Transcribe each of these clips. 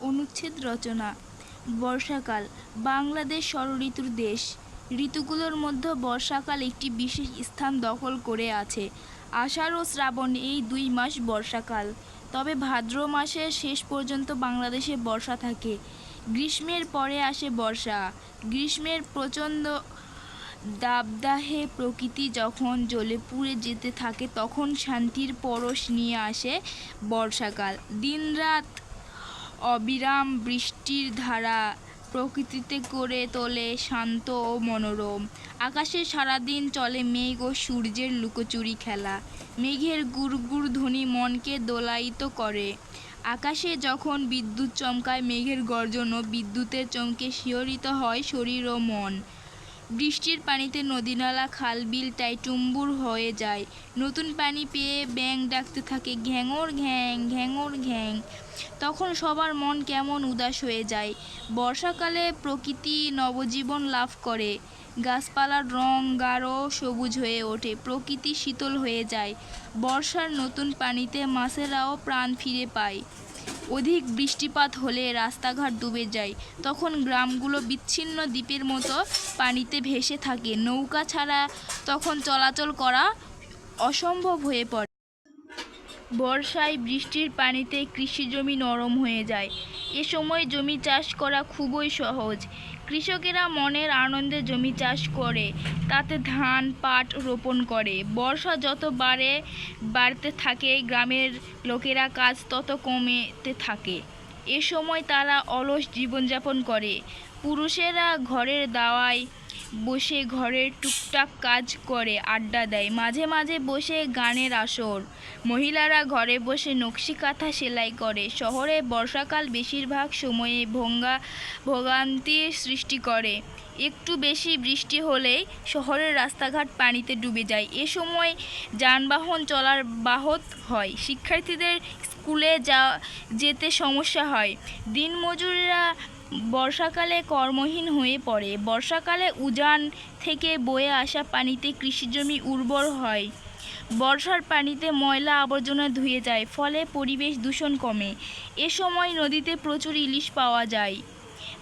অনুচ্ছেদ রচনা। বর্ষাকাল, বাংলাদেশ ষড়ঋতুর দেশ। ঋতুগুলোর মধ্যে বর্ষাকাল একটি বিশেষ স্থান দখল করে আছে। আষাঢ় ও শ্রাবণ এই দুই মাস বর্ষাকাল। তবে ভাদ্র মাসের শেষ পর্যন্ত বাংলাদেশে বর্ষা থাকে। গ্রীষ্মের পরে আসে বর্ষা। গ্রীষ্মের প্রচণ্ড দাবদাহে প্রকৃতি যখন জ্বলে পুড়ে যেতে থাকে, তখন শান্তির পরশ নিয়ে আসে বর্ষাকাল। দিনরাত অবিরাম বৃষ্টির ধারা প্রকৃতিতে করে তোলে শান্ত ও মনোরম। আকাশে সারাদিন চলে মেঘ ও সূর্যের লুকোচুরি খেলা। মেঘের গুড়গুড় ধ্বনি মনকে দোলায়িত করে। আকাশে যখন বিদ্যুৎ চমকায়, মেঘের গর্জন ও বিদ্যুতের চমকে শিহরিত হয় শরীর ও মন। বৃষ্টির পানিতে নদীনালা খাল বিল তাই টুম্বুর হয়ে যায়। নতুন পানি পেয়ে ব্যাং ডাকতে থাকে, ঘ্যাঙর ঘ্যাং ঘ্যাঙর ঘ্যাং। তখন সবার মন কেমন উদাস হয়ে যায়। বর্ষাকালে প্রকৃতি নবজীবন লাভ করে। গাছপালার রং গাঢ় সবুজ হয়ে ওঠে, প্রকৃতি শীতল হয়ে যায়। বর্ষার নতুন পানিতে মাছেরাও প্রাণ ফিরে পায়। অধিক বৃষ্টিপাত হলে রাস্তাঘাট ডুবে যায়। তখন গ্রামগুলো বিচ্ছিন্ন দ্বীপের মতো পানিতে ভেসে থাকে। নৌকা ছাড়া তখন চলাচল করা অসম্ভব হয়ে পড়ে। বর্ষায় বৃষ্টির পানিতে কৃষি জমি নরম হয়ে যায়। এ সময় জমি চাষ করা খুবই সহজ। কৃষকেরা মনের আনন্দে জমি চাষ করে, তাতে ধান, পাট রোপণ করে। বর্ষা যত বাড়ে, বাড়তে থাকে, গ্রামের লোকেরা কাজ তত কমেতে থাকে। এ সময় তারা অলস জীবনযাপন করে। পুরুষেরা ঘরের দাওয়ায় বসে ঘরের টুকটাক কাজ করে, আড্ডা দেয়। মাঝে মাঝে বসে গানের আসর। মহিলারা ঘরে বসে নকশি কাঁথা সেলাই করে। শহরে বর্ষাকাল বেশিরভাগ সময়ে ভঙ্গা ভোগান্তির সৃষ্টি করে। একটু বেশি বৃষ্টি হলেই শহরের রাস্তাঘাট পানিতে ডুবে যায়। এ সময় যানবাহন চলার বাহত হয়। শিক্ষার্থীদের স্কুলে যা, যেতে সমস্যা হয়। দিনমজুররা বর্ষাকালে কর্মহীন হয়ে পড়ে। বর্ষাকালে উজান থেকে বয়ে আসা পানিতে কৃষিজমি উর্বর হয়। বর্ষার পানিতে ময়লা আবর্জনা ধুয়ে যায়, ফলে পরিবেশ দূষণ কমে। এ সময় নদীতে প্রচুর ইলিশ পাওয়া যায়।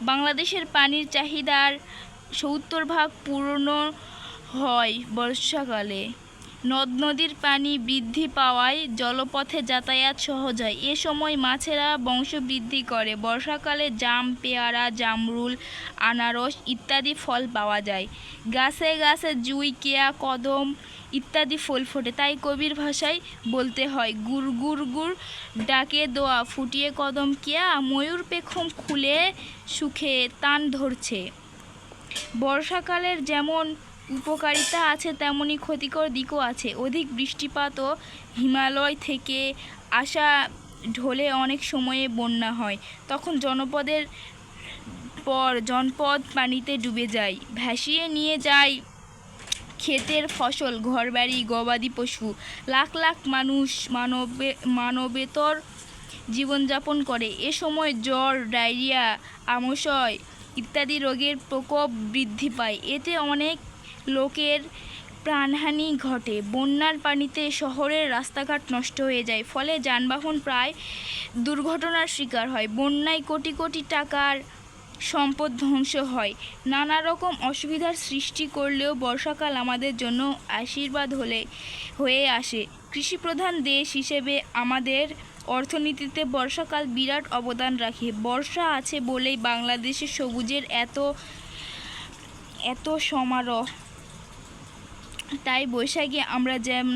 বাংলাদেশের পানির চাহিদার সত্তর ভাগ পূর্ণ হয় বর্ষাকালে। নদ নদীর পানি বৃদ্ধি পাওয়ায় জলপথে যাতায়াত সহজ হয়। এ সময় মাছেরা বংশবৃদ্ধি করে। বর্ষাকালে জাম, পেয়ারা, জামরুল, আনারস ইত্যাদি ফল পাওয়া যায়। গাছে গাছে জুই, কেয়া, কদম ইত্যাদি ফুল ফোটে। তাই কবির ভাষায় বলতে হয়, গুড় গুড় গুড়, ডাকে দোয়া, ফুটিয়ে কদম, কেয়া, ময়ূর পেখম খুলে সুখে তান ধরছে। বর্ষাকালের যেমন উপকারিতা আছে, তেমনি ক্ষতিকর দিকও আছে। অধিক বৃষ্টিপাত ও হিমালয় থেকে আসা ঢলে অনেক সময়ে বন্যা হয়। তখন জনপদের পর জনপদ পানিতে ডুবে যায়। ভাসিয়ে নিয়ে যায় ক্ষেতের ফসল, ঘরবাড়ি, গবাদি পশু। লাখ লাখ মানুষ মানবে, মানবেতর জীবনযাপন করে। এ সময় জ্বর, ডায়রিয়া আমশয় ইত্যাদি রোগের প্রকোপ বৃদ্ধি পায়। এতে অনেক লোকের প্রাণহানি ঘটে। বন্যার পানিতে শহরের রাস্তাঘাট নষ্ট হয়ে যায়, ফলে যানবাহন প্রায় দুর্ঘটনার শিকার হয়। বন্যায় কোটি কোটি টাকার সম্পদ ধ্বংস হয়। নানা রকম অসুবিধার সৃষ্টি করলেও বর্ষাকাল আমাদের জন্য আশীর্বাদ হলে, হয়ে আসে। কৃষিপ্রধান দেশ হিসেবে আমাদের অর্থনীতিতে বর্ষাকাল বিরাট অবদান রাখে। বর্ষা আছে বলেই বাংলাদেশের সবুজের এত এত সমারোহ। তাই বৈশাখে আমরা যেন